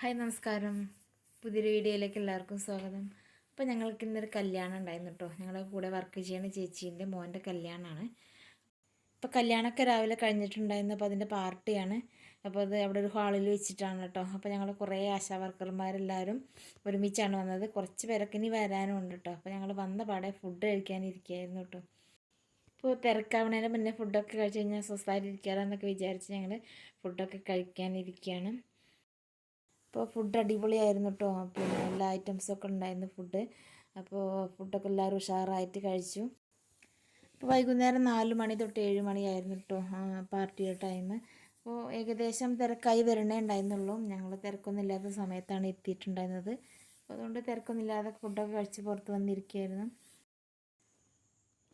Hi നമസ്കാരം. പുതിയൊരു വീഡിയോയിലേക്ക് എല്ലാവർക്കും സ്വാഗതം. അപ്പോൾ ഞങ്ങൾക്ക് ഇന്നൊരു കല്യാണം ഉണ്ടായിരുന്നു കേട്ടോ ഞങ്ങളുടെ കൂടെ വർക്ക് ചെയ്യുന്ന ചേച്ചീന്റെ മോന്റെ കല്യാണമാണ് അപ്പോൾ കല്യാണമൊക്കെ രാവിലെ കഴിഞ്ഞിട്ടുണ്ടായിരുന്നു. അപ്പോൾ അതിന്റെ പാർട്ടിയാണ് അപ്പോൾ അത് അവിടെ ഒരു ഹാളിൽ വെച്ചിട്ടാണ് കേട്ടോ അപ്പോൾ ഞങ്ങൾ കുറേ ആശാ വർക്കർമാരെല്ലാവരും ഒരുമിച്ചാണ് വന്നത്. കുറച്ച് പേരൊക്കെ ഇനി വരാനും ഉണ്ട് കേട്ടോ അപ്പോൾ ഞങ്ങൾ വന്ന പാടെ ഫുഡ് കഴിക്കാനിരിക്കുകയായിരുന്നു കേട്ടോ ഇപ്പോൾ തിരക്കാവണേന് മുന്നേ ഫുഡൊക്കെ കഴിച്ച് കഴിഞ്ഞാൽ സ്വസ്ഥമായിട്ട് വിചാരിച്ച് ഞങ്ങൾ ഫുഡൊക്കെ കഴിക്കാനിരിക്കുകയാണ് അപ്പോൾ ഫുഡ് അടിപൊളിയായിരുന്നു കേട്ടോ പിന്നെ എല്ലാ ഐറ്റംസൊക്കെ ഉണ്ടായിരുന്നു ഫുഡ് അപ്പോൾ ഫുഡൊക്കെ എല്ലാവരും ഉഷാറായിട്ട് കഴിച്ചു. അപ്പോൾ വൈകുന്നേരം നാല് മണി തൊട്ട് ഏഴ് മണിയായിരുന്നു കേട്ടോ പാർട്ടിയുടെ ടൈം അപ്പോൾ ഏകദേശം തിരക്കായി വരണേ ഉണ്ടായിരുന്നുള്ളൂ. ഞങ്ങൾ തിരക്കൊന്നും ഇല്ലാത്ത സമയത്താണ് എത്തിയിട്ടുണ്ടായിരുന്നത്. അപ്പോൾ അതുകൊണ്ട് തിരക്കൊന്നുമില്ലാതെ ഫുഡൊക്കെ കഴിച്ച് പുറത്ത് വന്നിരിക്കുകയായിരുന്നു.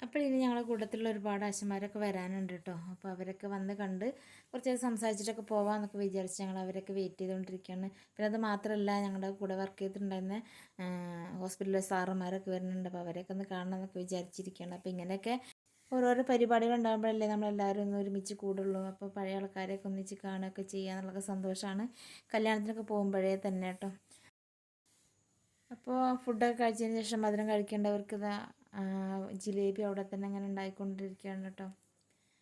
അപ്പോൾ ഇനി ഞങ്ങളുടെ കൂട്ടത്തിലുള്ള ഒരുപാട് ആശന്മാരൊക്കെ വരാനുണ്ട് കേട്ടോ. അപ്പോൾ അവരൊക്കെ വന്ന് കണ്ട് കുറച്ച് സംസാരിച്ചിട്ടൊക്കെ പോകാമെന്നൊക്കെ വിചാരിച്ച് ഞങ്ങൾ അവരൊക്കെ വെയിറ്റ് ചെയ്തുകൊണ്ടിരിക്കുകയാണ്. പിന്നെ അത് മാത്രമല്ല ഞങ്ങളുടെ കൂടെ വർക്ക് ചെയ്തിട്ടുണ്ടായിരുന്ന ഹോസ്പിറ്റലിലെ സാറുമാരൊക്കെ വരുന്നുണ്ട്. അപ്പോൾ അവരെയൊക്കെ ഒന്ന് കാണണം എന്നൊക്കെ വിചാരിച്ചിരിക്കുകയാണ്. അപ്പോൾ ഇങ്ങനെയൊക്കെ ഓരോരോ പരിപാടികൾ ഉണ്ടാകുമ്പോഴല്ലേ നമ്മളെല്ലാവരും ഒന്ന് ഒരുമിച്ച് കൂടുള്ളൂ. അപ്പോൾ പഴയ ആൾക്കാരെയൊക്കെ ഒന്നിച്ച് കാണുകയൊക്കെ ചെയ്യുക എന്നുള്ളതൊക്കെ സന്തോഷമാണ്. കല്യാണത്തിനൊക്കെ പോകുമ്പോഴേ തന്നെ കേട്ടോ. അപ്പോൾ ഫുഡൊക്കെ കഴിച്ചതിന് ശേഷം മധുരം കഴിക്കേണ്ടവർക്ക് ജിലേബി അവിടെ തന്നെ അങ്ങനെ ഉണ്ടായിക്കൊണ്ടിരിക്കുകയാണ് കേട്ടോ.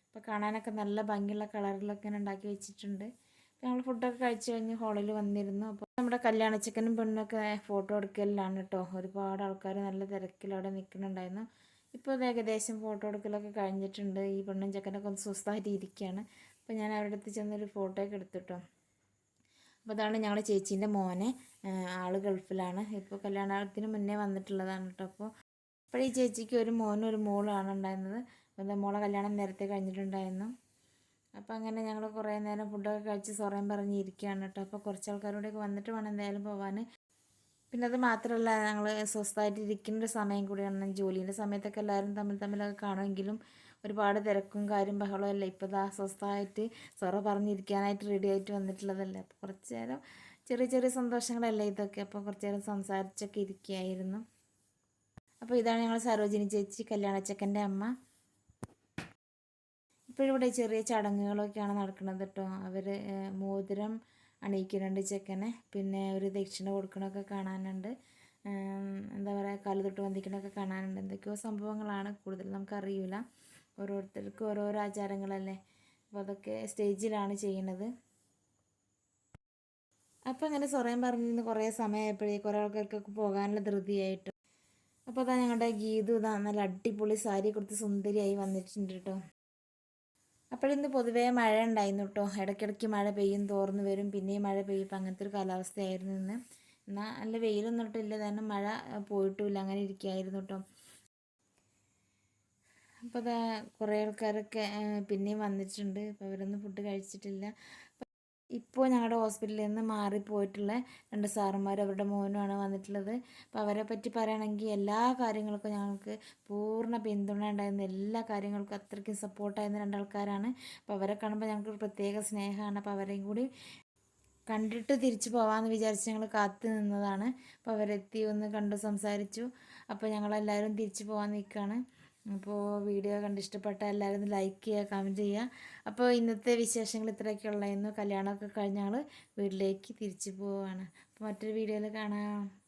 അപ്പോൾ കാണാനൊക്കെ നല്ല ഭംഗിയുള്ള കളറിലൊക്കെ ഇങ്ങനെ ഉണ്ടാക്കി വെച്ചിട്ടുണ്ട്. ഞങ്ങൾ ഫുഡൊക്കെ കഴിച്ച് കഴിഞ്ഞ് ഹോളിൽ വന്നിരുന്നു. അപ്പോൾ നമ്മുടെ കല്യാണ ചിക്കനും പെണ്ണൊക്കെ ഫോട്ടോ എടുക്കലിലാണ് കേട്ടോ. ഒരുപാട് ആൾക്കാർ നല്ല തിരക്കിൽ അവിടെ നിൽക്കുന്നുണ്ടായിരുന്നു ഇപ്പോൾ ഏകദേശം ഫോട്ടോ എടുക്കലൊക്കെ കഴിഞ്ഞിട്ടുണ്ട്. ഈ പെണ്ണും ചെക്കനൊക്കെ ഒന്ന് സ്വസ്ഥമായിട്ട് ഇരിക്കുകയാണ്. അപ്പോൾ ഞാൻ അവരുടെ അടുത്ത് ചെന്നൊരു ഫോട്ടോ ഒക്കെ എടുത്തിട്ടോ അപ്പോൾ അതാണ് ഞങ്ങളുടെ ചേച്ചീന്റെ മോനെ. ആൾ ഗൾഫിലാണ്. ഇപ്പോൾ കല്യാണത്തിന് മുന്നേ വന്നിട്ടുള്ളതാണ് കേട്ടോ. അപ്പോൾ അപ്പോൾ ഈ ചേച്ചിക്ക് ഒരു മോനും ഒരു മോളാണ് ഉണ്ടായിരുന്നത്. പിന്നെ മോളെ കല്യാണം നേരത്തെ കഴിഞ്ഞിട്ടുണ്ടായിരുന്നു. അപ്പോൾ അങ്ങനെ ഞങ്ങൾ കുറേ നേരം ഫുഡൊക്കെ കഴിച്ച് സൊറയും പറഞ്ഞിരിക്കുകയാണ് കേട്ടോ അപ്പോൾ കുറച്ച് ആൾക്കാരോടൊക്കെ വന്നിട്ട് വേണം എന്തായാലും പോകാൻ പിന്നെ അത് മാത്രമല്ല ഞങ്ങൾ സ്വസ്ഥമായിട്ട് ഇരിക്കുന്ന ഒരു സമയം കൂടിയാണ്. ജോലീന്റെ സമയത്തൊക്കെ എല്ലാവരും തമ്മിൽ തമ്മിലൊക്കെ കാണുമെങ്കിലും ഒരുപാട് തിരക്കും കാര്യം ബഹളവും അല്ല. ഇപ്പോൾ ഇതാ സ്വസ്ഥമായിട്ട് സൊറ പറഞ്ഞിരിക്കാനായിട്ട് റെഡി ആയിട്ട് വന്നിട്ടുള്ളതല്ലേ. അപ്പോൾ കുറച്ച് നേരം ചെറിയ ചെറിയ സന്തോഷങ്ങളല്ലേ ഇതൊക്കെ. അപ്പോൾ കുറച്ച് നേരം സംസാരിച്ചൊക്കെ ഇരിക്കുകയായിരുന്നു അപ്പോൾ ഇതാണ് ഞങ്ങൾ സരോജിനി ചേച്ചി കല്യാണച്ചക്കന്റെ അമ്മ. ഇപ്പോഴിവിടെ ചെറിയ ചടങ്ങുകളൊക്കെയാണ് നടക്കുന്നത് കേട്ടോ. അവർ മോതിരം അണിയിക്കുന്നുണ്ട് ചെക്കനെ. പിന്നെ ഒരു ദക്ഷിണ കൊടുക്കണമൊക്കെ കാണാനുണ്ട്. എന്താ പറയുക കാൽ തൊട്ട് വന്ദിക്കണമൊക്കെ കാണാനുണ്ട്. എന്തൊക്കെയോ സംഭവങ്ങളാണ്. കൂടുതൽ നമുക്കറിയില്ല ഓരോരുത്തർക്കും ഓരോരോ ആചാരങ്ങളല്ലേ. അപ്പോൾ അതൊക്കെ സ്റ്റേജിലാണ് ചെയ്യുന്നത്. അപ്പോൾ അങ്ങനെ സൊറയും പറഞ്ഞിരുന്ന് കുറേ സമയമായപ്പോഴേ കുറേ ആൾക്കാർക്കൊക്കെ പോകാനുള്ള ധൃതിയായിട്ട് അപ്പോൾ അതാ ഞങ്ങളുടെ ഗീതു ഇതാ നല്ല അടിപൊളി സാരി കൊടുത്ത് സുന്ദരിയായി വന്നിട്ടുണ്ട് കേട്ടോ അപ്പോഴിന്ന് പൊതുവേ മഴ ഉണ്ടായിരുന്നു കേട്ടോ ഇടയ്ക്കിടയ്ക്ക് മഴ പെയ്യും തോർന്ന് വരും. പിന്നെയും മഴ പെയ്യും ഇപ്പം അങ്ങനത്തെ ഒരു കാലാവസ്ഥയായിരുന്നു ഇന്ന്. എന്നാൽ നല്ല വെയിലൊന്നും ഇട്ടില്ല കാരണം മഴ പോയിട്ടുമില്ല. അങ്ങനെ ഇരിക്കുകയായിരുന്നു കേട്ടോ അപ്പോൾ അതാ കുറേ ആൾക്കാരൊക്കെ പിന്നെയും വന്നിട്ടുണ്ട്. അപ്പോൾ അവരൊന്നും ഫുഡ് കഴിച്ചിട്ടില്ല. ഇപ്പോൾ ഞങ്ങളുടെ ഹോസ്പിറ്റലിൽ നിന്ന് മാറിപ്പോയിട്ടുള്ള രണ്ട് സാറന്മാർ അവരുടെ മോനുമാണ് വന്നിട്ടുള്ളത്. അപ്പോൾ അവരെ പറ്റി പറയുകയാണെങ്കിൽ എല്ലാ കാര്യങ്ങൾക്കും ഞങ്ങൾക്ക് പൂർണ പിന്തുണ ഉണ്ടായിരുന്ന എല്ലാ കാര്യങ്ങൾക്കും അത്രയ്ക്കും സപ്പോർട്ടായിരുന്ന രണ്ടാൾക്കാരാണ്. അപ്പോൾ അവരെ കാണുമ്പോൾ ഞങ്ങൾക്ക് പ്രത്യേക സ്നേഹമാണ് അപ്പോൾ അവരെയും കൂടി കണ്ടിട്ട് തിരിച്ചു പോകാമെന്ന് വിചാരിച്ച് ഞങ്ങൾ കാത്തു നിന്നതാണ്. അപ്പോൾ അവരെത്തി ഒന്ന് കണ്ടു സംസാരിച്ചു. അപ്പോൾ ഞങ്ങളെല്ലാവരും തിരിച്ചു പോകാൻ നിൽക്കുകയാണ് അപ്പോൾ വീഡിയോ കണ്ട് ഇഷ്ടപ്പെട്ട എല്ലാവരും ലൈക്ക് ചെയ്യുക കമന്റ് ചെയ്യുക. അപ്പോൾ ഇന്നത്തെ വിശേഷങ്ങൾ ഇത്രയൊക്കെ ഉള്ളതായിരുന്നു കല്യാണമൊക്കെ കഴിഞ്ഞ് ഞങ്ങൾ വീട്ടിലേക്ക് തിരിച്ചു പോവുകയാണ് അപ്പോൾ മറ്റൊരു വീഡിയോയിൽ കാണാം.